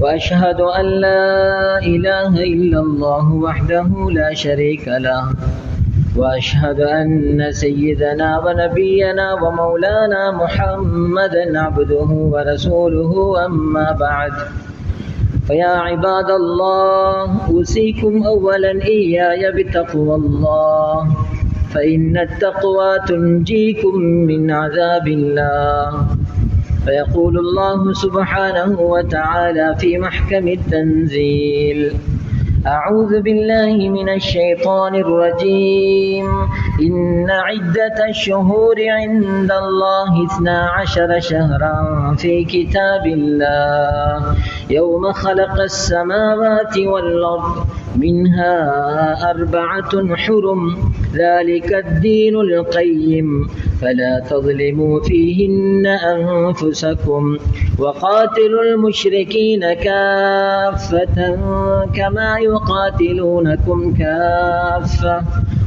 وأشهد أن لا إله إلا الله وحده لا شريك له. وأشهد أن سيدنا ونبينا ومولانا محمدا عبده ورسوله أما بعد. فيا عباد الله أوصيكم أولا إياي بتقوى الله. فإن التقوى تنجيكم من عذاب الله. فيقول الله سبحانه وتعالى في محكم التنزيل. أعوذ بالله من الشيطان الرجيم. إن عدة الشهور عند الله اثنا عشر شهرا في كتاب الله. يوم خلق السماوات والأرض منها أربعة حرم. ذلك الدين القيم. فلا تظلموا فيهن أنفسكم. وقاتلوا المشركين كافة كما يقاتلونكم كافة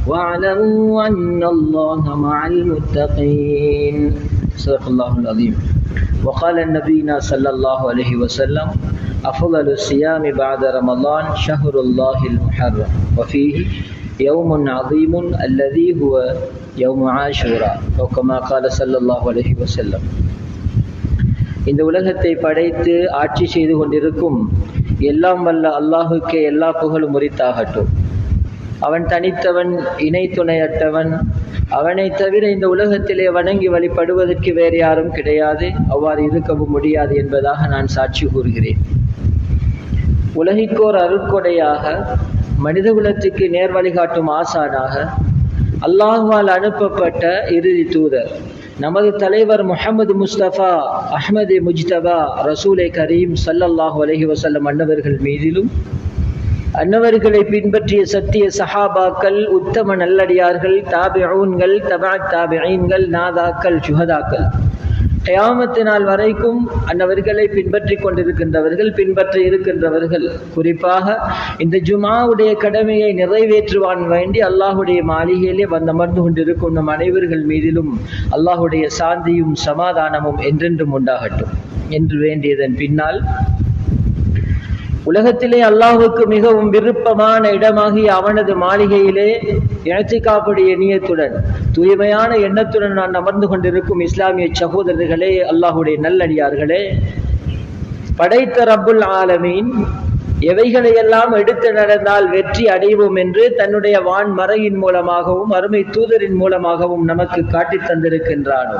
واعلموا أن الله مع المتقين صدق الله العظيم وقال نبينا صلى الله عليه وسلم أفضل الصيام بعد رمضان شهر الله المحرم وفيه يوم عظيم الذي هو يوم عاشوراء أو كما قال صلى الله عليه وسلم இந்த உலகத்தை படைத்து ஆட்சி செய்து கொண்டிருக்கும் எல்லாம் வல்ல அல்லாஹுக்கே எல்லா புகழும் உரித்தாகட்டும். அவன் தனித்தவன் இணை துணையற்றவன். அவனை தவிர இந்த உலகத்திலே வணங்கி வழிபடுவதற்கு வேறு யாரும் கிடையாது. அவ்வாறு இருக்கவும் முடியாது என்பதாக நான் சாட்சி கூறுகிறேன். உலகிற்கோர் அருட்கொடையாக மனித குலத்துக்கு நேர் வழிகாட்டும் ஆசானாக அல்லாஹுவால் அனுப்பப்பட்ட இறுதி தூதர். நமது தலைவர் முகமது முஸ்தபா அஹ்மது முஜ்தபா ரசூலை கரீம் சல்லல்லாஹு அலஹி வசல்லம் அன்னவர்கள் மீதிலும் அன்னவர்களை பின்பற்றிய சத்திய சஹாபாக்கள் உத்தம நல்லடியார்கள் தாபிஊன்கள் தபா தாபிஐன்கள் நாதாக்கள் சுஹதாக்கள். கயாமத்து நாள் வரைக்கும் அன்னவர்களை பின்பற்றி கொண்டிருக்கின்றவர்கள் பின்பற்ற இருக்கின்றவர்கள். குறிப்பாக இந்த ஜுமாவுடைய கடமையை நிறைவேற்றுவான் வேண்டி அல்லாஹுடைய மாளிகையிலே வந்தமர்ந்து கொண்டிருக்கும் நம் அனைவர்கள் மீதிலும் அல்லாஹுடைய சாந்தியும் சமாதானமும் என்றென்றும் உண்டாகட்டும். என்று வேண்டியதன் பின்னால் உலகத்திலே அல்லாஹுக்கு மிகவும் விருப்பமான இடமாகிய அவனது மாளிகையிலே இணைச்சிக்காப்புடைய நீயத்துடன் தூய்மையான எண்ணத்துடன் நான் அமர்ந்து கொண்டிருக்கும் இஸ்லாமிய சகோதரர்களே அல்லாஹுடைய நல்லடியார்களே படைத்த ரப்புல் ஆலமீன் எவைகளை எவைகளையெல்லாம் எடுத்து நடந்தால் வெற்றி அடைவோம் என்று தன்னுடைய வான் மறையின் மூலமாகவும் அருமை தூதரின் மூலமாகவும் நமக்கு காட்டித் தந்திருக்கின்றானோ?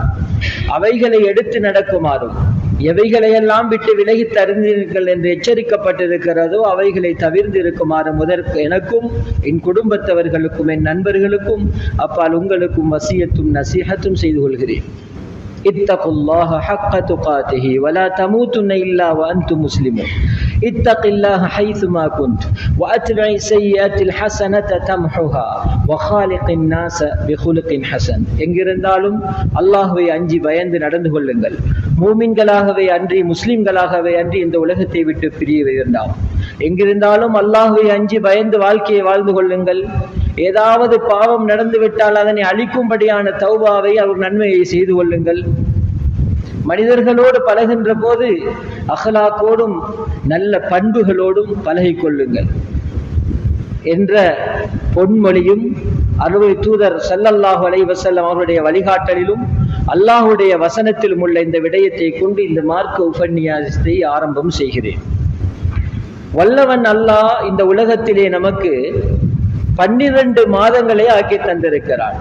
அவைகளை எடுத்து நடக்குமாறும் எவைகளையெல்லாம் விட்டு விலகி தருந்தீர்கள் என்று எச்சரிக்கப்பட்டிருக்கிறதோ அவைகளை தவிர்ந்து தவிர்ந்திருக்குமாறு முதற்கு எனக்கும் என் குடும்பத்தவர்களுக்கும் என் நண்பர்களுக்கும் அப்பால் உங்களுக்கும் வசியத்தும் நசீகத்தும் செய்து கொள்கிறேன். இத்தகுல்லாஹ ஹக்க துகாத்திஹி வலா தமூத்துன்ன இல்லா வ முஸ்லிமும் இத்தகில்லாஹ ஹைசுமா குந்த் வாத்மை செய்யத்தில் ஹசனத தம்ஹுஹா. வஹாலிகின் நாச பிஹுலுகின் ஹசன். எங்கிருந்தாலும் அல்லாஹுவை அஞ்சி பயந்து நடந்து கொள்ளுங்கள். மூமின்களாகவே அன்றி முஸ்லிம்களாகவே அன்றி இந்த உலகத்தை விட்டு பிரிய வேண்டாம். எங்கிருந்தாலும் அல்லாஹுவை அஞ்சி பயந்து வாழ்க்கையை வாழ்ந்து கொள்ளுங்கள். ஏதாவது பாவம் நடந்து விட்டால் அதனை அழிக்கும்படியான தௌபாவை அவர் நன்மையை செய்து கொள்ளுங்கள். மனிதர்களோடு பழகின்ற போது அகலாக்கோடும் நல்ல பண்புகளோடும் பழகி கொள்ளுங்கள் என்ற பொன்மொழியும் அறுவை தூதர் சல்லல்லாஹு அலை வசல்லம் அவருடைய வழிகாட்டலிலும் அல்லாஹுடைய வசனத்திலும் உள்ள இந்த விடயத்தை கொண்டு இந்த மார்க்க உபன்யாசத்தை ஆரம்பம் செய்கிறேன். வல்லவன் அல்லாஹ் இந்த உலகத்திலே நமக்கு பன்னிரண்டு மாதங்களை ஆக்கி தந்திருக்கிறான்.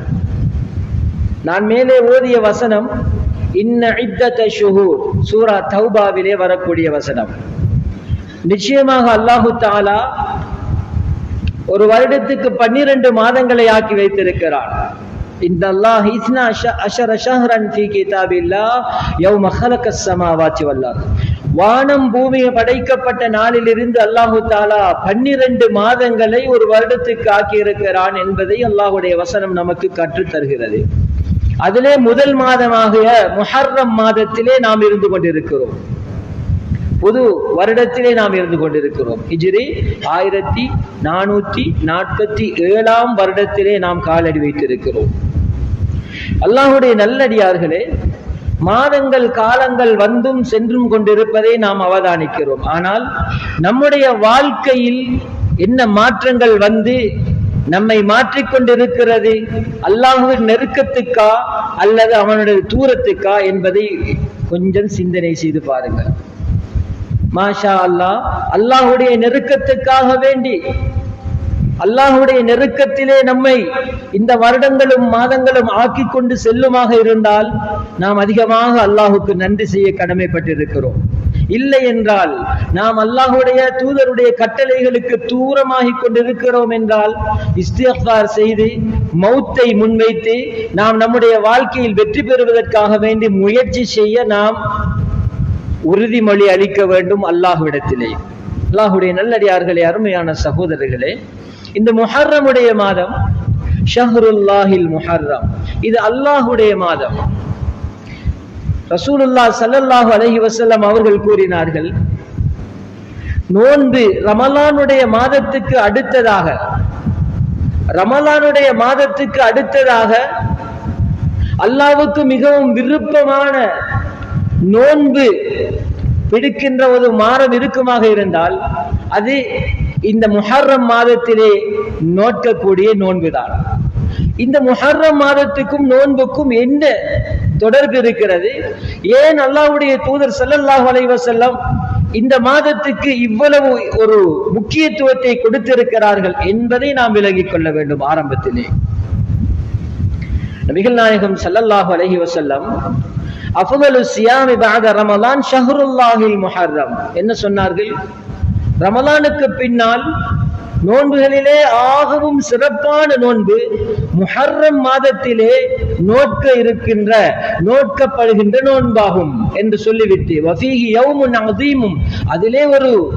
நான் மேலே ஓதிய வசனம் இன்ன இத்தத்த ஷுஹூர். சூரா தௌபாவிலே வரக்கூடிய வசனம். நிச்சயமாக அல்லாஹு தாலா ஒரு வருடத்துக்கு பன்னிரண்டு மாதங்களை ஆக்கி வைத்திருக்கிறான். இந்த அல்லாஹ் இஸ்னா அஷர ஷஹரன் ஃபி கிதாபில்லா யௌம ஹலக ஸமாவாத்தி வல்லாஹ் வானம் பூமியை படைக்கப்பட்ட நாளிலிருந்து அல்லாஹு தாலா பன்னிரண்டு மாதங்களை ஒரு வருடத்துக்கு ஆக்கியிருக்கிறான் என்பதை அல்லாஹுடைய வசனம் நமக்கு கற்றுத் தருகிறது அதிலே முதல் மாதமாகிய முஹர்ரம் மாதத்திலே நாம் இருந்து கொண்டிருக்கிறோம். புது வருடத்திலே நாம் இருந்து கொண்டிருக்கிறோம். ஹிஜ்ரி ஆயிரத்தி நானூத்தி நாற்பத்தி ஏழாம் வருடத்திலே நாம் காலடி வைத்திருக்கிறோம். அல்லாஹுடைய நல்லடியார்களே மாதங்கள் காலங்கள் வந்தும் சென்றும் கொண்டிருப்பதை நாம் அவதானிக்கிறோம். ஆனால் நம்முடைய வாழ்க்கையில் என்ன மாற்றங்கள் வந்து நம்மை மாற்றிக்கொண்டிருக்கிறது. அல்லாஹுவின் நெருக்கத்துக்கா அல்லது அவனுடைய தூரத்துக்கா என்பதை கொஞ்சம் சிந்தனை செய்து பாருங்கள். மாஷா அல்லாஹ் அல்லாஹுடைய நெருக்கத்துக்காக வேண்டி அல்லாஹுடைய நெருக்கத்திலே நம்மை இந்த வருடங்களும் மாதங்களும் ஆக்கி கொண்டு செல்லுமாக இருந்தால் நாம் அதிகமாக அல்லாஹுக்கு நன்றி செய்ய கடமைப்பட்டிருக்கிறோம். இல்லை என்றால் நாம் அல்லாஹுடைய தூதருடைய கட்டளைகளுக்கு தூரமாகி கொண்டிருக்கிறோம் என்றால் இஸ்திஃபார் செய்து மௌத்தை முன்வைத்து நாம் நம்முடைய வாழ்க்கையில் வெற்றி பெறுவதற்காக வேண்டி முயற்சி செய்ய நாம் உறுதிமொழி அளிக்க வேண்டும் அல்லாஹுவிடத்திலே. அல்லாஹுடைய நல்லடியார்களே அருமையான சகோதரர்களே இந்த முஹர்ரமுடைய மாதம் ஷஹ்ருல்லாஹில் முஹர்ரம். இது அல்லாஹுடைய மாதம். ரசூலுல்லாஹ் சல்லல்லாஹு அலஹி வசல்லம் அவர்கள் கூறினார்கள் நோன்பு ரமலானுடைய மாதத்துக்கு அடுத்ததாக ரமலானுடைய மாதத்துக்கு அடுத்ததாக அல்லாவுக்கு மிகவும் விருப்பமான நோன்பு பிடிக்கின்ற ஒரு மாதம் இருக்குமாக இருந்தால் அது இந்த முஹர்ரம் மாதத்திலே நோக்கக்கூடிய நோன்புதான். இந்த முஹர்ரம் மாதத்துக்கும் நோன்புக்கும் என்ன தொடர்பு இருக்கிறது. ஏன் அல்லாவுடைய தூதர் செல்லல்லாஹ் வளைவ செல்லம் இந்த மாதத்துக்கு இவ்வளவு ஒரு முக்கியத்துவத்தை கொடுத்திருக்கிறார்கள் என்பதை நாம் விலகிக் கொள்ள வேண்டும் ஆரம்பத்திலே. நபிகள் நாயகம் செல்லல்லாஹ் அலைஹி செல்லம் அஃபுகலு சியாமி பஅத ரமலான் ஷஹ்ருல்லாஹில் முஹர்ரம் என்ன சொன்னார்கள்? ரமலானுக்கு பின்னால் நோன்புகளிலே ஆகவும் சிறப்பான நோன்பு முஹர்ரம் மாதத்திலே நோட்க இருக்கின்ற நோட்கப்படுகின்ற நோன்பாகும் என்று சொல்லிவிட்டு வஃபீஹி யௌமுன் அதீமும் அதிலே ஒரு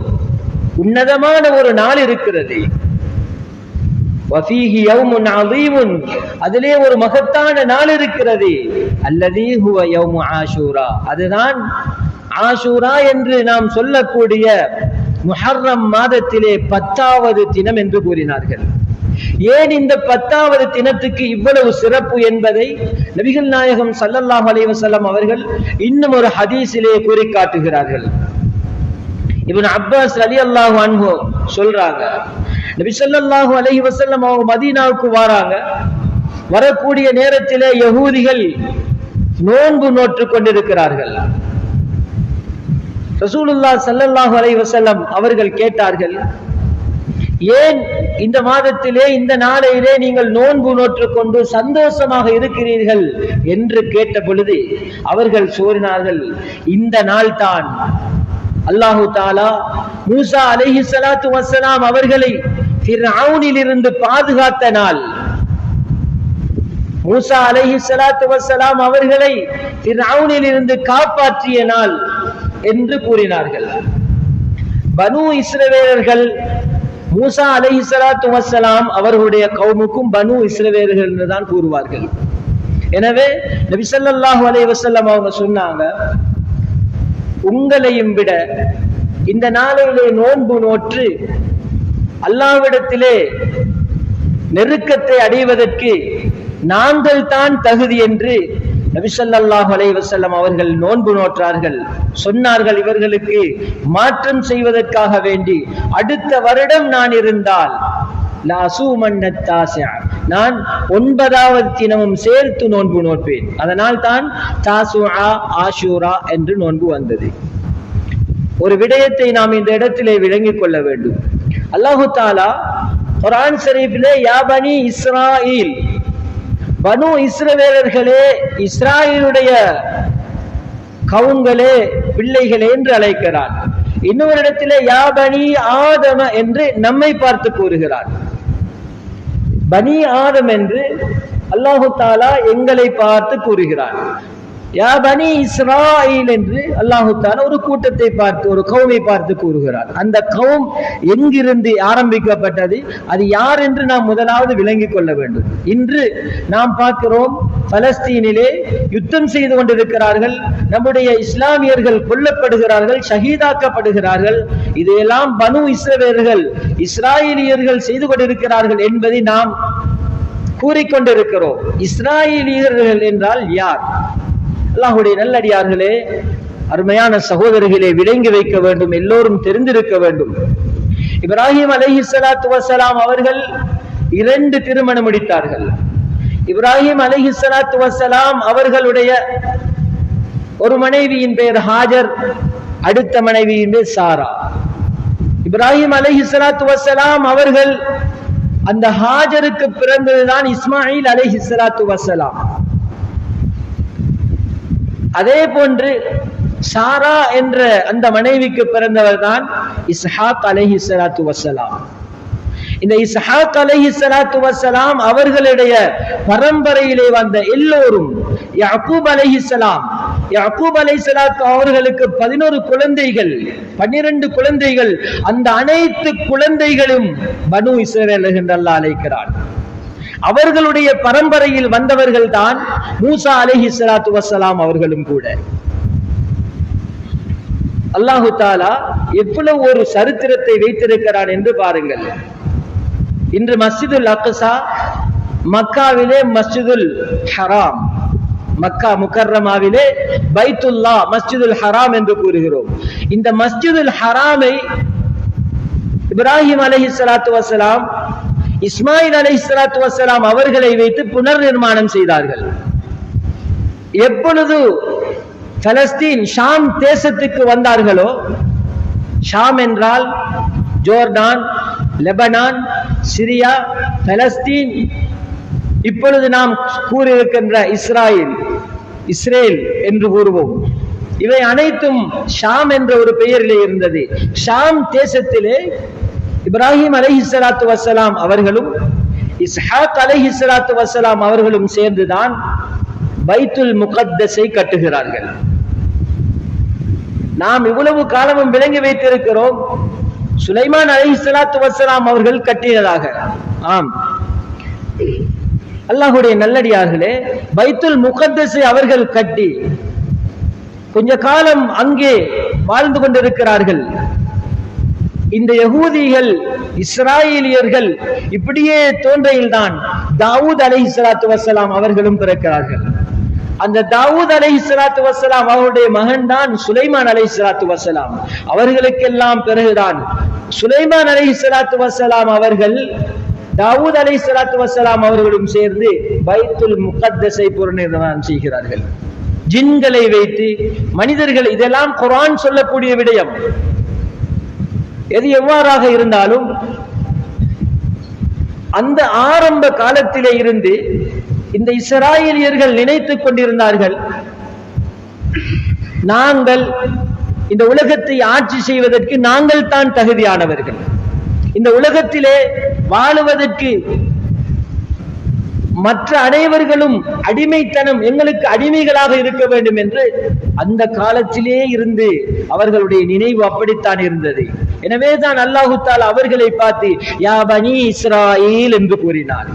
உன்னதமான ஒரு நாள் இருக்கிறது. வஃபீஹி யௌமுன் அதீமுன் அதிலே ஒரு மகத்தான நாள் இருக்கிறது. அல்லது ஹுவ யௌமு ஆஷூரா. அதுதான் ஆஷூரா என்று நாம் சொல்லக்கூடிய முஹர்ரம் மாதத்திலே பத்தாவது தினம் என்று கூறினார்கள். ஏன் இந்த பத்தாவது தினத்துக்கு இவ்வளவு சிறப்பு என்பதை நபிகள் நாயகம் சல்லல்லாஹ் அலைவசல்லம் அவர்கள் இன்னும் ஒரு ஹதீஸிலே கூறி காட்டுகிறார்கள் இவன் அப்பாஸ் ரலியல்லாஹு அன்ஹு சொல்றாங்க நபி ஸல்லல்லாஹு அலஹி வசல்லம் அவங்க மதீனாவுக்கு வராங்க. வரக்கூடிய நேரத்திலே யகூதிகள் நோன்பு நோற்று கொண்டிருக்கிறார்கள். ரசூலுல்லா சல்லல்லாஹு அலை வசல்லம் அவர்கள் கேட்டார்கள் ஏன் இந்த மாதத்திலே இந்த நாளையிலே நீங்கள் நோன்பு நோற்று கொண்டு சந்தோஷமாக இருக்கிறீர்கள்? என்று கேட்ட பொழுது அவர்கள் சோறினார்கள் இந்த நாள் தான் அல்லாஹு தாலா மூசா அலைஹி சலாத்து வசலாம் அவர்களை இருந்து பாதுகாத்த நாள். மூசா அலைஹி சலாத்து வசலாம் அவர்களை இருந்து காப்பாற்றிய நாள். என்று கூறினார்கள். பனு இஸ்ரவேலர்கள் மூசா அலை ஸலாத்து வஸ்ஸலாம் அவர்களுடைய கவுமுக்கும் பனு இஸ்ரவேலர்கள் என்று தான் கூறுவார்கள். எனவே நபிசல்லாஹு அலை வசல்லம் அவங்க சொன்னாங்க உங்களையும் விட இந்த நாளையிலே நோன்பு நோற்று அல்லாவிடத்திலே நெருக்கத்தை அடைவதற்கு நாங்கள் தான் தகுதி என்று நபிசல்லாஹ் அலை வசல்லம் அவர்கள் நோன்பு நோற்றார்கள். சொன்னார்கள் இவர்களுக்கு மாற்றம் செய்வதற்காக வேண்டி அடுத்த வருடம் நான் இருந்தால் நான் ஒன்பதாவது தினமும் சேர்த்து நோன்பு நோற்பேன். அதனால் தான் தாசுஆ ஆஷூரா என்று நோன்பு வந்தது. ஒரு விடயத்தை நாம் இந்த இடத்திலே விளங்கிக் கொள்ள வேண்டும். அல்லாஹு தாலா குரான் ஷரீஃபிலே யாபனி இஸ்ராயில் பனு இஸ்ரவேலர்களே இஸ்ராயலுடைய கவுங்களே பிள்ளைகளே என்று அழைக்கிறான் இன்னொரு இடத்திலே யாபனி ஆதம என்று நம்மை பார்த்து கூறுகிறார். பனி ஆதம் என்று அல்லாஹு தாலா எங்களை பார்த்து கூறுகிறான் யா பனி இஸ்ராயில் என்று அல்லாஹுத்தான ஒரு கூட்டத்தை பார்த்து ஒரு கவுமை பார்த்து கூறுகிறார். அந்த கவும் எங்கிருந்து ஆரம்பிக்கப்பட்டது? அது யார் என்று நாம் முதலாவது விளங்கிக் கொள்ள வேண்டும். இன்று நாம் பார்க்கிறோம் பலஸ்தீனிலே யுத்தம் செய்து கொண்டிருக்கிறார்கள் நம்முடைய இஸ்லாமியர்கள் கொல்லப்படுகிறார்கள் ஷஹீதாக்கப்படுகிறார்கள். இதையெல்லாம் பனு இஸ்ரவேர்கள் இஸ்ராயலியர்கள் செய்து கொண்டிருக்கிறார்கள் என்பதை நாம் கூறிக்கொண்டிருக்கிறோம். இஸ்ராயலியர்கள் என்றால் யார்? அல்லாஹுடைய நல்லடியார்களே அருமையான சகோதரர்களே விளங்கி வைக்க வேண்டும் எல்லோரும் தெரிந்திருக்க வேண்டும். இப்ராஹிம் அலஹி சலாத்து வசலாம் அவர்கள் இரண்டு திருமணம் முடித்தார்கள். இப்ராஹிம் அலஹி சலாத்து வசலாம் அவர்களுடைய ஒரு மனைவியின் பெயர் ஹாஜர் அடுத்த மனைவியின் பெயர் சாரா. இப்ராஹிம் அலஹி சலாத்து வசலாம் அவர்கள் அந்த ஹாஜருக்கு பிறந்ததுதான் இஸ்மாயில் அலஹி சலாத்து வசலாம் அதே போன்று சாரா என்ற அந்த மனைவிக்கு பிறந்தவர் தான் இஸ்ஹாக் அலைஹி சலாத்து வசலாம் இந்த இஸ்ஹாக் அலைஹி சலாத்து வசலாம் அவர்களுடைய பரம்பரையிலே வந்த எல்லோரும் யாக்கூப் அலைஹிஸ்ஸலாம் யாக்கூப் சலாத்து அவர்களுக்கு பதினோரு குழந்தைகள் பன்னிரண்டு குழந்தைகள் அந்த அனைத்து குழந்தைகளும் பனு இஸ்ரவேல் என்று அல்லா அழைக்கிறான் அவர்களுடைய பரம்பரையில் வந்தவர்கள் தான் மூசா அலஹி சலாத்து வசலாம் அவர்களும் கூட. அல்லாஹு தாலா எவ்வளவு ஒரு சரித்திரத்தை வைத்திருக்கிறான் என்று பாருங்கள். இன்று மஸ்ஜிதுல் அக்ஸா மக்காவிலே மஸ்ஜிதுல் ஹராம் மக்கா முக்கர்ரமாவிலே பைத்துல்லா மஸ்ஜிதுல் ஹராம் என்று கூறுகிறோம். இந்த மஸ்ஜிதுல் ஹராமை இப்ராஹிம் அலஹி சலாத்து வசலாம் இஸ்மாயில் அலை இஸ்லாத்து வசலாம் அவர்களை வைத்து புனர் நிர்மாணம் செய்தார்கள். எப்பொழுது பலஸ்தீன் ஷாம் தேசத்துக்கு வந்தார்களோ ஷாம் என்றால் ஜோர்டான் லெபனான் சிரியா பலஸ்தீன். இப்பொழுது நாம் கூறியிருக்கின்ற இஸ்ராயில் இஸ்ரேல் என்று கூறுவோம். இவை அனைத்தும் ஷாம் என்ற ஒரு பெயரிலே இருந்தது. ஷாம் தேசத்திலே இப்ராஹிம் அலைஹி ஸலாத்து வசலாம் அவர்களும் இஸ்ஹாக் அலைஹி வசலாம் வஸலாம் அவர்களும் சேர்ந்துதான் பைத்துல் முகத்தஸை கட்டுகிறார்கள். நாம் இவ்வளவு காலமும் விளங்கி வைத்திருக்கிறோம் சுலைமான் அலைஹி ஸலாத்து அவர்கள் கட்டியதாக ஆம். அல்லாஹுடைய நல்லடியார்களே பைத்துல் முகத்தஸை அவர்கள் கட்டி கொஞ்ச காலம் அங்கே வாழ்ந்து கொண்டிருக்கிறார்கள். இந்த யகூதிகள் இஸ்ராயலியர்கள் இப்படியே தோன்றையில்தான். தாவூத் அலை சலாத்து வசலாம் அவர்களும் பிறக்கிறார்கள். அந்த தாவூத் அலை இஸ்லாத்து வசலாம் அவருடைய மகன் தான் சுலைமான் அலை இஸ்லாத்து வசலாம் அவர்களுக்கெல்லாம் பிறகுதான் சுலைமான் அலை இஸ்லாத்து வசலாம் அவர்கள் தாவூத் அலை சலாத்து வசலாம் அவர்களும் சேர்ந்து பைத்துல் முகத்தசை புறநிர்மாணம் செய்கிறார்கள். ஜின்களை வைத்து மனிதர்கள் இதெல்லாம் குரான் சொல்லக்கூடிய விடயம். எது எவ்வாறாக இருந்தாலும் அந்த ஆரம்ப காலத்திலே இருந்து இந்த இஸ்ராயலியர்கள் நினைத்துக் கொண்டிருந்தார்கள் நாங்கள் இந்த உலகத்தை ஆட்சி செய்வதற்கு நாங்கள் தான் தகுதியானவர்கள். இந்த உலகத்திலே வாழுவதற்கு மற்ற அனைவர்களும் அடிமைத்தனம் எங்களுக்கு அடிமைகளாக இருக்க வேண்டும் என்று அந்த காலத்திலே இருந்து அவர்களுடைய நினைவு அப்படித்தான் இருந்தது. எனவே தான் அல்லாஹு அவர்களை பார்த்து யா பனி இஸ்ராயில் என்று கூறினார்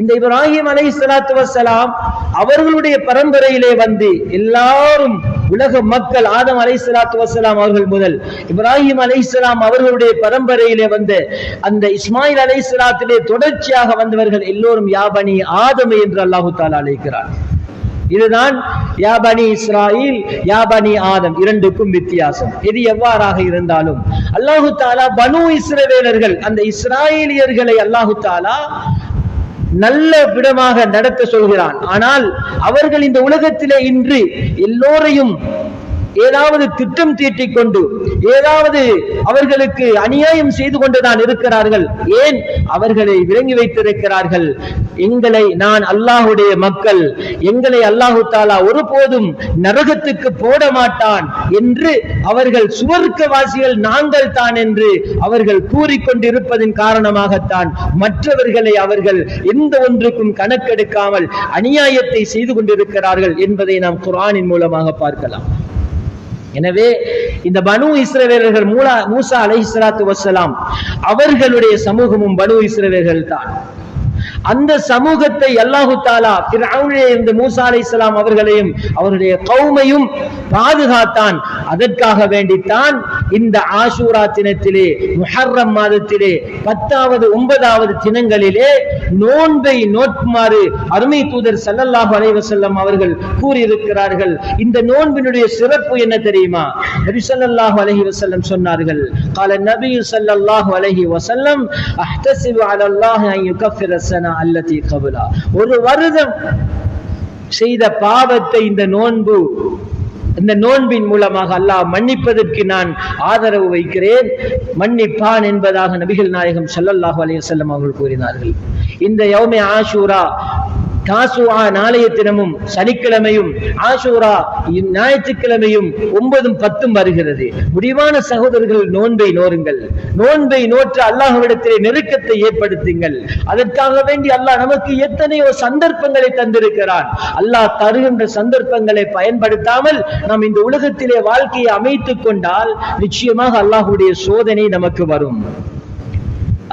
இந்த இப்ராஹிம் அலை சலாத்து வசலாம் அவர்களுடைய பரம்பரையிலே வந்து எல்லாரும் உலக மக்கள் ஆதம் அலை சலாத்து வசலாம் அவர்கள் முதல். இப்ராஹிம் அலை அவர்களுடைய பரம்பரையிலே வந்து அந்த இஸ்மாயில் அலை சலாத்திலே தொடர்ச்சியாக வந்தவர்கள் எல்லோரும் யாபனி ஆதம் என்று அல்லாஹு தாலா அழைக்கிறார். இதுதான் யாபனி இஸ்ராயில் யாபனி ஆதம் இரண்டுக்கும் வித்தியாசம். இது எவ்வாறாக இருந்தாலும் அல்லாஹு தாலா பனு இஸ்ரவேலர்கள் அந்த இஸ்ராயலியர்களை அல்லாஹு தாலா நல்ல விடமாக நடத்த சொல்கிறான். ஆனால் அவர்கள் இந்த உலகத்திலே இன்று எல்லோரையும் ஏதாவது திட்டம் தீட்டிக் கொண்டு ஏதாவது அவர்களுக்கு அநியாயம் செய்து கொண்டுதான் இருக்கிறார்கள். ஏன்? அவர்களை விளங்கி வைத்திருக்கிறார்கள். எங்களை நான் அல்லாஹுடைய மக்கள் எங்களை அல்லாஹு தாலா ஒருபோதும் நரகத்துக்கு போட மாட்டான் என்று அவர்கள் சுவர்க்கவாசிகள் நாங்கள் தான் என்று அவர்கள் கூறிக்கொண்டிருப்பதின் காரணமாகத்தான் மற்றவர்களை அவர்கள் எந்த ஒன்றுக்கும் கணக்கெடுக்காமல் அநியாயத்தை செய்து கொண்டிருக்கிறார்கள் என்பதை நாம் குரானின் மூலமாக பார்க்கலாம். எனவே இந்த பனு இஸ்ரவேலர்கள் மூலா மூசா அலை இஸ்லாத்து வசலாம் அவர்களுடைய சமூகமும் பனு இஸ்ரவேலர்கள் தான் அந்த சமூகத்தை அல்லாஹு தாலா இந்த மூசா அலை இஸ்லாம் அவர்களையும் அவருடைய கௌமையும் பாதுகாத்தான். அதற்காக வேண்டித்தான் இந்த ஆசூரா தினத்திலே முஹர்ரம் மாதத்திலே பத்தாவது ஒன்பதாவது தினங்களிலே நோன்பை நோட்குமாறு அருமை தூதர் சல்லல்லாஹு அலைவசல்லம் அவர்கள் கூறியிருக்கிறார்கள். இந்த நோன்பினுடைய சிறப்பு என்ன தெரியுமா? நபி சல்லல்லாஹு அலஹி வசல்லம் சொன்னார்கள் கால நபி சல்லல்லாஹு அலஹி வசல்லம் அஹ்தசிபு அலல்லாஹு ஐ யுகஃபிர சனா அல்லத்தி கபுலா. ஒரு வருடம் செய்த பாவத்தை இந்த நோன்பு இந்த நோன்பின் மூலமாக அல்லாஹ் மன்னிப்பதற்கு நான் ஆதரவு வைக்கிறேன். மன்னிப்பான் என்பதாக நபிகள் நாயகம் சல்லல்லாஹு அலைய செல்லம் அவர்கள் கூறினார்கள். இந்த யௌமே ஆஷூரா காசுவா நாளைய தினமும் சனிக்கிழமையும் ஆஷூரா ஞாயிற்றுக்கிழமையும் ஒன்பதும் பத்தும் வருகிறது. முடிவான சகோதரர்கள் நோன்பை நோருங்கள் நோன்பை நோற்று அல்லாஹ்விடத்திலே நெருக்கத்தை ஏற்படுத்துங்கள். அதற்காக வேண்டி அல்லாஹ் நமக்கு எத்தனையோ சந்தர்ப்பங்களை தந்திருக்கிறான். அல்லாஹ் தருகின்ற சந்தர்ப்பங்களை பயன்படுத்தாமல் நாம் இந்த உலகத்திலே வாழ்க்கையை அமைத்துக் கொண்டால் நிச்சயமாக அல்லாஹுடைய சோதனை நமக்கு வரும்.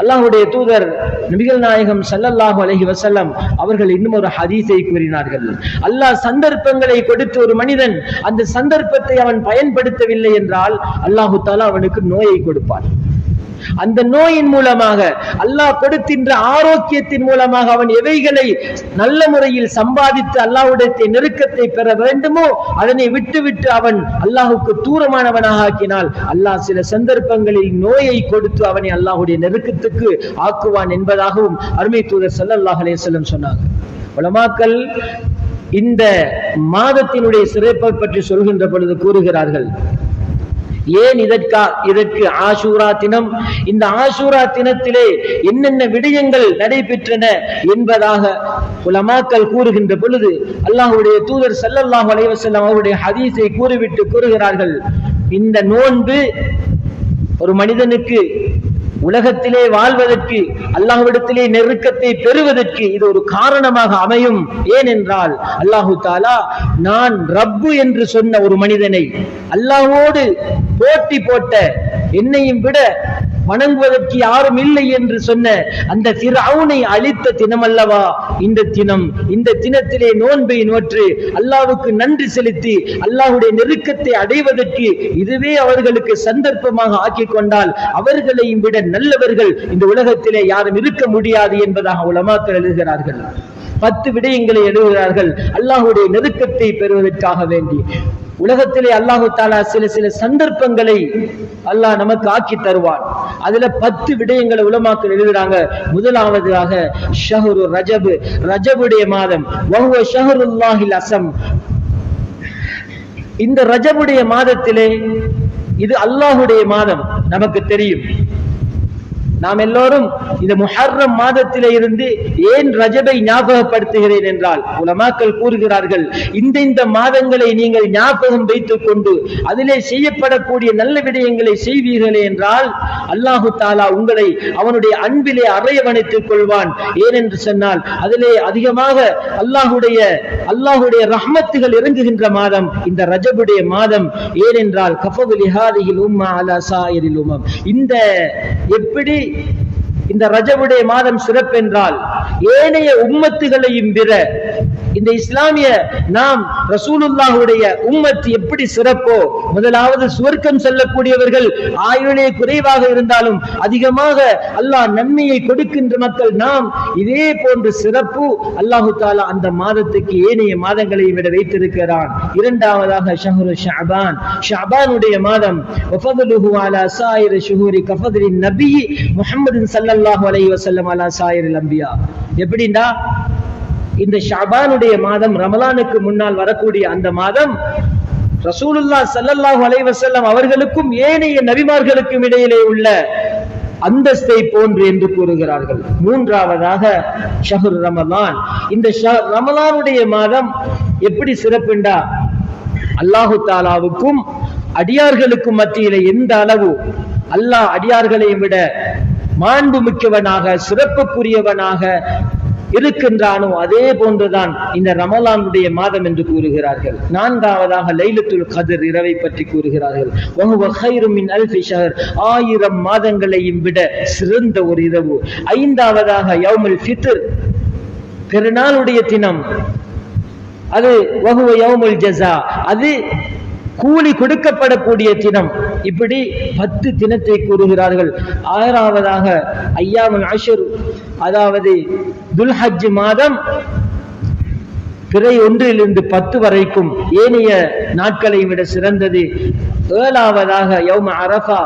அல்லாஹுடைய தூதர் நபிகள் நாயகம் சல்லல்லாஹு அலஹி வசல்லம் அவர்கள் இன்னும் ஒரு ஹதீஸை கூறினார்கள். அல்லாஹ் சந்தர்ப்பங்களை கொடுத்து ஒரு மனிதன் அந்த சந்தர்ப்பத்தை அவன் பயன்படுத்தவில்லை என்றால் அல்லாஹு தாலா அவனுக்கு நோயை கொடுப்பான். அந்த நோயின் மூலமாக அல்லாஹ் கொடுக்கின்ற ஆரோக்கியத்தின் மூலமாக அவன் எவைகளை நல்ல முறையில் சம்பாதித்து அல்லாஹுடைய நெருக்கத்தை பெற வேண்டுமோ அதனை விட்டுவிட்டு அவன் அல்லாஹுக்கு தூரமானவனாக ஆக்கினால் அல்லாஹ் சில சந்தர்ப்பங்களில் நோயை கொடுத்து அவனை அல்லாஹுடைய நெருக்கத்துக்கு ஆக்குவான் என்பதாகவும் அருமை தூதர் சல்லாஹ் அலேசல்லம் சொன்னாங்க. உலமாக்கல் இந்த மாதத்தினுடைய சிறப்பை பற்றி சொல்கின்ற பொழுது கூறுகிறார்கள். ஏன் இதற்கா இதற்கு ஆசூரா தினம்? இந்த ஆசூரா தினத்திலே என்னென்ன விடயங்கள் நடைபெற்றன என்பதாக உலமாக்கல் கூறுகின்ற பொழுது அல்லாஹுடைய தூதர் சல்லல்லாஹ் அலைவசல்லாம் அவருடைய ஹதீஸை கூறிவிட்டு கூறுகிறார்கள். இந்த நோன்பு ஒரு மனிதனுக்கு உலகத்திலே வாழ்வதற்கு அல்லாஹ்விடத்திலே நெருக்கத்தை பெறுவதற்கு இது ஒரு காரணமாக அமையும். ஏனென்றால் அல்லாஹு தாலா நான் ரப்பு என்று சொன்ன ஒரு மனிதனை அல்லாஹோடு போட்டி போட்ட என்னையும் விட வணங்குவதற்கு யாரும் இல்லை என்று சொன்ன அந்த திராவுனை அழித்த தினம் அல்லவா இந்த தினம் இந்த தினத்திலே நோன்பை நோற்று அல்லாவுக்கு நன்றி செலுத்தி அல்லாஹுடைய நெருக்கத்தை அடைவதற்கு இதுவே அவர்களுக்கு சந்தர்ப்பமாக ஆக்கி கொண்டால் அவர்களையும் விட நல்லவர்கள் இந்த உலகத்திலே யாரும் இருக்க முடியாது என்பதாக உலமாக்கள் எழுதுகிறார்கள். பத்து விடயங்களை எழுதுகிறார்கள். அல்லாஹுடைய நெருக்கத்தை பெறுவதற்காக வேண்டி. உலகத்திலே அல்லாஹு தாலா சில சில சந்தர்ப்பங்களை அல்லாஹ் நமக்கு ஆக்கி தருவான். அதுல பத்து விடயங்களை உலமாக்கள் எழுதுறாங்க. முதலாவதாக ஷஹரு ரஜபு. ரஜபுடைய மாதம். ஷஹருல்லாஹில் அசம் இந்த ரஜபுடைய மாதத்திலே இது அல்லாஹுடைய மாதம். நமக்கு தெரியும். நாம் எல்லோரும் இந்த முஹர்ரம் மாதத்திலே இருந்து ஏன் ரஜபை ஞாபகப்படுத்துகிறேன் என்றால் உலமாக்கள் கூறுகிறார்கள் இந்த இந்த மாதங்களை நீங்கள் ஞாபகம் வைத்துக் கொண்டு அதிலே செய்யப்படக்கூடிய நல்ல விடயங்களை செய்வீர்களே என்றால் அல்லாஹு தாலா உங்களை அவனுடைய அன்பிலே அறையவணைத்துக் கொள்வான். ஏனென்று சொன்னால் அதிலே அதிகமாக அல்லாஹுடைய அல்லாஹுடைய ரஹ்மத்துகள் இறங்குகின்ற மாதம் இந்த ரஜபுடைய மாதம். ஏனென்றால் கஃபதுல் இஹாதிஹில் உம்மா அலா சாயரில் உமம். இந்த எப்படி Thank you. இந்த ரஜவுடைய மாதம் சிறப்பென்றால் ஏனைய உம்மத்துகளையும் விட இந்த இஸ்லாமிய நாம் ரசூலுல்லாஹுடைய உம்மத் எப்படி சிறப்போ முதலாவது சுவர்க்கம் செல்லக்கூடியவர்கள் ஆயுளே குறைவாக இருந்தாலும் அதிகமாக அல்லாஹ் நன்மையை கொடுக்கின்ற மக்கள் நாம். இதே போன்ற சிறப்பு அல்லாஹு தாலா அந்த மாதத்துக்கு ஏனைய மாதங்களையும் விட வைத்திருக்கிறான். இரண்டாவதாக ஷஹரு ஷாபான். ஷாபானுடைய மாதம் வஃபதுலுஹு அலா சாயிர ஷுஹூரி கஃபதுலின் நபி முஹம்மதின் சல்லல்லாஹு அலை வசல்லம் அலா சாயிரில் அம்பியா எப்படின்னா இந்த ஷாபானுடைய மாதம் ரமலானுக்கு முன்னால் வரக்கூடிய அந்த மாதம் ரசூலுல்லா சல்லல்லாஹு அலை வசல்லம் அவர்களுக்கும் ஏனைய நபிமார்களுக்கும் இடையிலே உள்ள அந்தஸ்தை போன்று என்று கூறுகிறார்கள். மூன்றாவதாக ஷஹர் ரமலான். இந்த ரமலானுடைய மாதம் எப்படி சிறப்புண்டா அல்லாஹு தாலாவுக்கும் அடியார்களுக்கும் மத்தியில எந்த அளவு அல்லாஹ் அடியார்களையும் விட மாண்பு மிக்கவனாக சிறப்புக்குரியவனாக இருக்கின்றானோ அதே போன்றுதான் இந்த ரமலானுடைய மாதம் என்று கூறுகிறார்கள். நான்காவதாக லைலத்துல் கதிர் இரவை பற்றி கூறுகிறார்கள். ஆயிரம் மாதங்களையும் விட சிறந்த ஒரு இரவு. ஐந்தாவதாக யௌமுல் ஃபித்ர். பெருநாளுடைய தினம். அது வகுவ யவுமுல் ஜசா அது கூலி கொடுக்கப்படக்கூடிய தினம். இப்படி பத்து தினத்தை கூறுகிறார்கள். ஆறாவதாக ஐயாமுல் அஷர் அதாவது துல்ஹஜ் மாதம் பிறை ஒன்றிலிருந்து பத்து வரைக்கும் ஏனைய நாட்களை விட சிறந்தது. ஏழாவதாக யௌம அரஃபா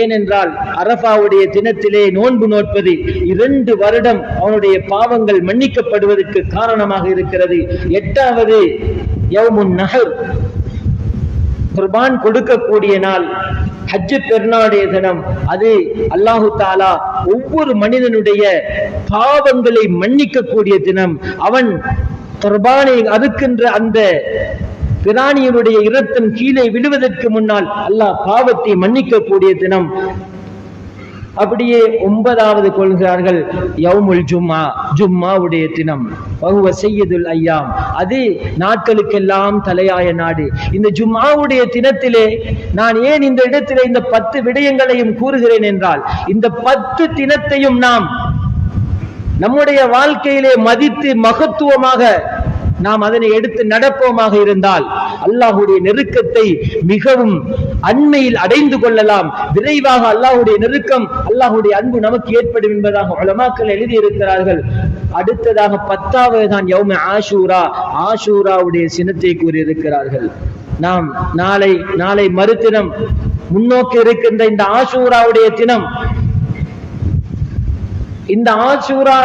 ஏனென்றால் அரஃபாவுடைய தினத்திலே நோன்பு நோட்பது இரண்டு வருடம் அவனுடைய பாவங்கள் மன்னிக்கப்படுவதற்கு காரணமாக இருக்கிறது. எட்டாவது யௌமுன் நகர் குர்பான் கொடுக்கக்கூடிய நாள் ஹஜ்ஜு பெருநாடைய தினம். அது அல்லாஹு தாலா ஒவ்வொரு மனிதனுடைய பாவங்களை மன்னிக்கக்கூடிய தினம். அவன் குர்பானை அறுக்கின்ற அந்த பிராணியனுடைய இரத்தம் கீழே விழுவதற்கு முன்னால் அல்லாஹ் பாவத்தை மன்னிக்கக்கூடிய தினம். அப்படியே ஒன்பதாவது கொள்கிறார்கள் யவுமுல் ஜும்மா ஜும்மாவுடைய தினம். வகுவ செய்யதுல் ஐயாம். அது நாட்களுக்கெல்லாம் தலையாய நாடு. இந்த ஜும்மாவுடைய தினத்திலே நான் ஏன் இந்த இடத்திலே இந்த பத்து விடயங்களையும் கூறுகிறேன் என்றால் இந்த பத்து தினத்தையும் நாம் நம்முடைய வாழ்க்கையிலே மதித்து மகத்துவமாக நாம் அதனை எடுத்து நடப்போமாக இருந்தால் அல்லாஹுடைய நெருக்கத்தை மிகவும் அண்மையில் அடைந்து கொள்ளலாம். விரைவாக அல்லாஹுடைய நெருக்கம் அல்லாஹுடைய அன்பு நமக்கு ஏற்படும் என்பதாக உலமாக்கள் எழுதியிருக்கிறார்கள். அடுத்ததாக பத்தாவது தான் யௌம ஆஷூரா. ஆஷூராவுடைய சினத்தை கூறியிருக்கிறார்கள். நாம் நாளை நாளை மறுதினம் முன்னோக்கி இருக்கின்ற இந்த ஆஷூராவுடைய தினம். இந்த ஆஷூரா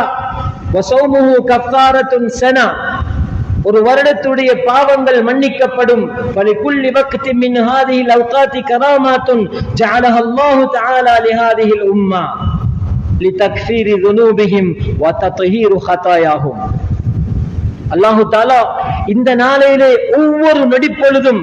வசௌமுஹு கஃபாரத்துன் சனா. ஒரு வருடத்துடைய பாவங்கள் மன்னிக்கப்படும் فلكل وقت من هذه الاوقات كرامات جعلها الله تعالى لهذه الامه لتكفير ذنوبهم وتطهير خطاياهم அல்லாஹு தாலா இந்த நாளையிலே ஒவ்வொரு நொடிப்பொழுதும்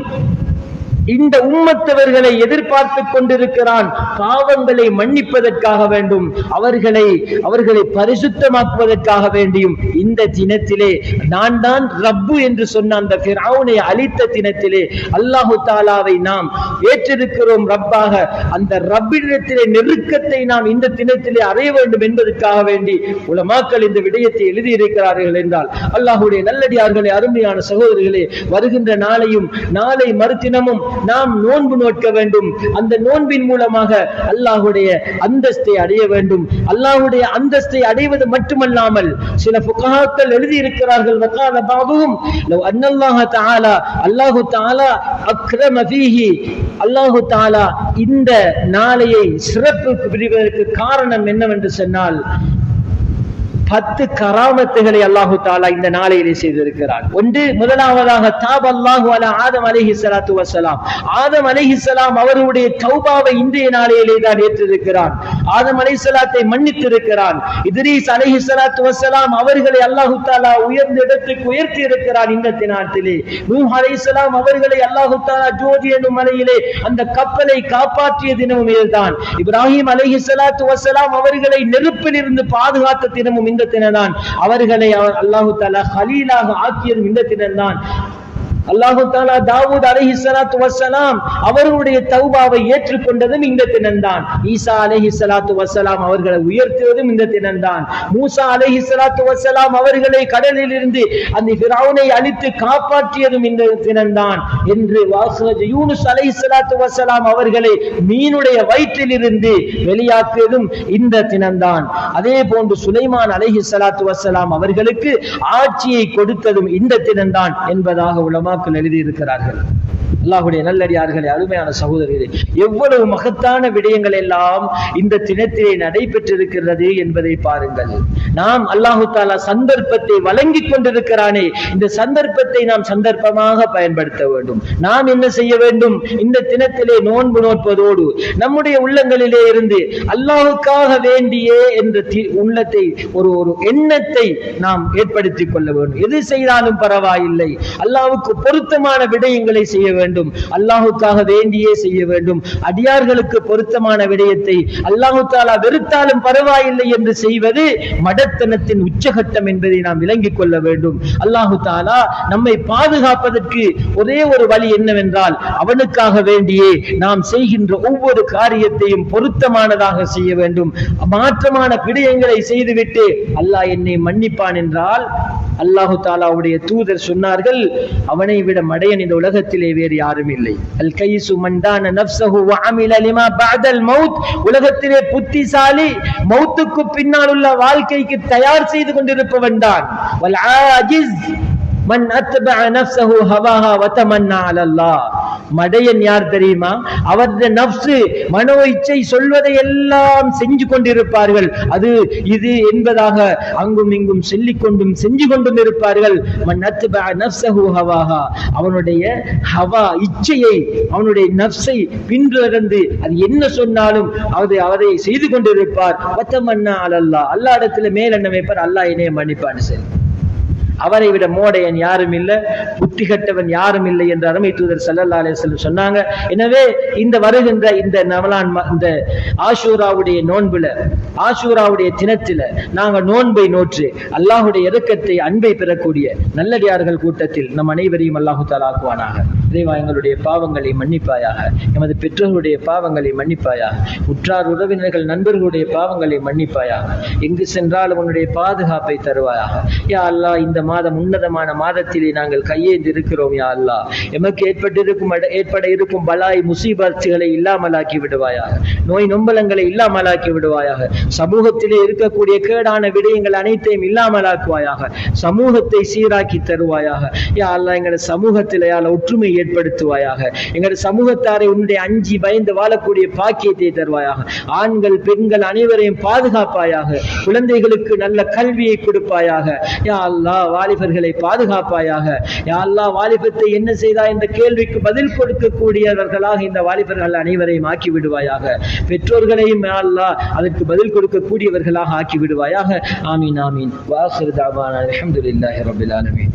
இந்த உம்மத்தவர்களை எதிர்பார்த்து கொண்டிருக்கிறான் பாவங்களை மன்னிப்பதற்காக வேண்டும். அவர்களை அவர்களை பரிசுத்தமாக்குவதற்காக வேண்டியும் இந்த தினத்திலே நான் தான் ரப்பு என்று சொன்ன அந்த பிராவுனை அழித்த தினத்திலே அல்லாஹு தாலாவை நாம் ஏற்றிருக்கிறோம் ரப்பாக. அந்த ரப்பிடத்திலே நெருக்கத்தை நாம் இந்த தினத்திலே அறைய வேண்டும் என்பதற்காக வேண்டி உலமாக்கள் இந்த விடயத்தை எழுதியிருக்கிறார்கள் என்றால் அல்லாஹுடைய நல்லடியார்களே அருமையான சகோதரிகளே வருகின்ற நாளையும் நாளை மறுதினமும் நாம் நோன்பு நோக்க வேண்டும். அந்த நோன்பின் மூலமாக அல்லாஹுடைய அந்தஸ்தை அடைய வேண்டும். அல்லாஹுடைய அந்தஸ்தை அடைவது மட்டுமல்லாமல் சில புகாக்கள் எழுதி இருக்கிறார்கள் வக்கால பாபுவும் அன்னல்லாஹ தாலா அல்லாஹு தாலா அக்ரம ஃபீஹி. அல்லாஹு தாலா இந்த நாளையை சிறப்பு பிரிவதற்கு காரணம் என்னவென்று சொன்னால் பத்து கராமத்துகளை அல்லாஹு தாலா இந்த நாளையிலே செய்திருக்கிறார் ஒன்று முதலாவதாக தாப் அல்லாஹு அலா ஆதம் அலைஹி சலாத்து வசலாம் ஆதம் அலைஹி சலாம் அவருடைய தௌபாவை இன்றைய நாளையிலே தான் ஏற்றிருக்கிறான். ஆதம் அலைஹிஸ்ஸலாத்தை மன்னித்திருக்கிறான். இத்ரீஸ் அலைஹி சலாத்து வசலாம் அவர்களை அல்லாஹு தாலா உயர்ந்த இடத்துக்கு உயர்த்தி இருக்கிறார் இந்த தினத்திலே. நூஹ் சலாம் அவர்களை அல்லாஹு தாலா ஜோதி என்னும் மலையிலே அந்த கப்பலை காப்பாற்றிய தினமும் இதுதான். இப்ராஹிம் அலைஹி சலாத்து வசலாம் அவர்களை நெருப்பில் இருந்து பாதுகாத்த தினமும் இந்த தினம்தான் அவர்களை அவர் அல்லாஹு தாலா ஹலீலாக ஆக்கியதும் இந்த தினம்தான் அல்லாஹு தாலா தாவூத் அலஹி சலாத்து வசலாம் அவர்களுடைய தௌபாவை ஏற்றுக்கொண்டதும் இந்த தினம்தான். ஈசா அலஹி சலாத்து வசலாம் அவர்களை உயர்த்துவதும் இந்த தினம்தான். மூசா அலஹி சலாத்து வசலாம் அவர்களை கடலில் இருந்து அந்த பிராவுனை அழித்து காப்பாற்றியதும் இந்த தினம்தான். என்று வாசகஜ யூனுஸ் அலஹி சலாத்து வசலாம் அவர்களை மீனுடைய வயிற்றில் இருந்து வெளியாக்கியதும் இந்த தினம்தான். அதே போன்று சுலைமான் அலைஹி சலாத்து வசலாம் அவர்களுக்கு ஆட்சியை கொடுத்ததும் இந்த தினம்தான் என்பதாக உலமாக்கள் எழுதியிருக்கிறார்கள் அல்லாஹுடைய நல்லடியார்களே அருமையான சகோதரர்களே எவ்வளவு மகத்தான விடயங்கள் எல்லாம் இந்த தினத்திலே நடைபெற்றிருக்கிறது என்பதை பாருங்கள். நாம் அல்லாஹு தாலா சந்தர்ப்பத்தை வழங்கிக் கொண்டிருக்கிறானே இந்த சந்தர்ப்பத்தை நாம் சந்தர்ப்பமாக பயன்படுத்த வேண்டும். நாம் என்ன செய்ய வேண்டும்? இந்த தினத்திலே நோன்பு நோட்பதோடு நம்முடைய உள்ளங்களிலே இருந்து அல்லாஹுக்காக வேண்டியே என்ற தி- உள்ளத்தை ஒரு ஒரு எண்ணத்தை நாம் ஏற்படுத்திக் கொள்ள வேண்டும். எது செய்தாலும் பரவாயில்லை. அல்லாவுக்கு பொருத்தமான விடயங்களை செய்ய வேண்டும். வேண்டும். அல்லாஹுக்காக வேண்டியே செய்ய வேண்டும். அடியார்களுக்கு பொருத்தமான விடயத்தை அல்லாஹு தாலா வெறுத்தாலும் பரவாயில்லை என்று செய்வது மடத்தனத்தின் உச்சகட்டம் என்பதை நாம் விளங்கிக் கொள்ள வேண்டும். அல்லாஹு தாலா நம்மை பாதுகாப்பதற்கு ஒரே ஒரு வழி என்னவென்றால் அவனுக்காக வேண்டியே நாம் செய்கின்ற ஒவ்வொரு காரியத்தையும் பொருத்தமானதாக செய்ய வேண்டும். மாற்றமான விடயங்களை செய்துவிட்டு அல்லாஹ் என்னை மன்னிப்பான் என்றால் அல்லாஹு தாலாவுடைய தூதர் சொன்னார்கள் அவனை விட மடையன் இந்த உலகத்திலே வேறு யாரும் இல்லை அல் கைசு மண்டான நப்சஹு வஅமில லிமா பஅதல் மௌத். உலகத்திலே புத்திசாலி மௌத்துக்கு பின்னால் உள்ள வாழ்க்கைக்கு தயார் செய்து கொண்டிருப்பவன் தான். வல் ஆஜிஸ் மன் அத்பஅ நப்சஹு ஹவாஹா வதமன்னா அலல்லாஹ். மடையன் யார் தெரியுமா? அவரது நப்சு மனோ இச்சை சொல்வதை எல்லாம் செஞ்சு கொண்டிருப்பார்கள். அது இது என்பதாக அங்கும் இங்கும் சொல்லிக் கொண்டும் செஞ்சு கொண்டும் இருப்பார்கள். ஹவாஹா. அவனுடைய ஹவா இச்சையை அவனுடைய நப்சை பின்தொடர்ந்து அது என்ன சொன்னாலும் அதை அவரை செய்து கொண்டிருப்பார். வத்தமன்னா அல்லா அல்லாஹ் இடத்துல என்ன வைப்பார். அல்லாஹ் இணைய மன்னிப்பான்னு சரி அவரை விட மோடையன் யாரும் இல்லை புத்தி கட்டவன் யாரும் இல்லை என்று அருமை தூதர் சல்லல்லா அலைஹிஸ்ஸலாம் சொன்னாங்க. எனவே இந்த வருகின்ற இந்த நவலான் இந்த ஆஷூராவுடைய நோன்புல ஆஷூராவுடைய தினத்தில நாங்க நோன்பை நோற்று அல்லாஹுடைய இறக்கத்தை அன்பை பெறக்கூடிய நல்லடியார்கள் கூட்டத்தில் நம் அனைவரையும் அல்லாஹு தாலாக்குவானாக இறைவா எங்களுடைய பாவங்களை மன்னிப்பாயாக எமது பெற்றோர்களுடைய பாவங்களை மன்னிப்பாயாக உற்றார் உறவினர்கள் நண்பர்களுடைய பாவங்களை மன்னிப்பாயாக எங்கு சென்றாலும் உன்னுடைய பாதுகாப்பை தருவாயாக. யா அல்லாஹ் இந்த மாதம் உன்னதமான மாதத்திலே நாங்கள் கையேந்தி இருக்கிறோம் யா அல்லா எமக்கு ஏற்பட்டிருக்கும் ஏற்பட இருக்கும் பலாய் முசீபத்துகளை இல்லாமலாக்கி விடுவாயாக. நோய் நொம்பலங்களை இல்லாமலாக்கி விடுவாயாக. சமூகத்திலே இருக்கக்கூடிய கேடான விடயங்கள் அனைத்தையும் இல்லாமலாக்குவாயாக. சமூகத்தை சீராக்கி தருவாயாக. யா அல்லா எங்களோட சமூகத்திலே யால ஒற்றுமை ஏற்படுத்துவாயாக. எங்களோட சமூகத்தாரை உன்னுடைய அஞ்சி பயந்து வாழக்கூடிய பாக்கியத்தை தருவாயாக. ஆண்கள் பெண்கள் அனைவரையும் பாதுகாப்பாயாக. குழந்தைகளுக்கு நல்ல கல்வியை கொடுப்பாயாக. யா அல்லா வாலிபர்களை பாதுகாப்பாயாக. யா வாலிபத்தை என்ன செய்தா என்ற கேள்விக்கு பதில் கொடுக்கக்கூடியவர்களாக இந்த வாலிபர்கள் அனைவரையும் ஆக்கி விடுவாயாக பெற்றோர்களையும் யாழ்லா அதற்கு பதில் கொடுக்கக்கூடியவர்களாக ஆக்கி விடுவாயாக ஆமீன் ஆமீன். வாசிர் தாவான அல்ஹம்துலில்லாஹி ரபில் ஆலமீன்.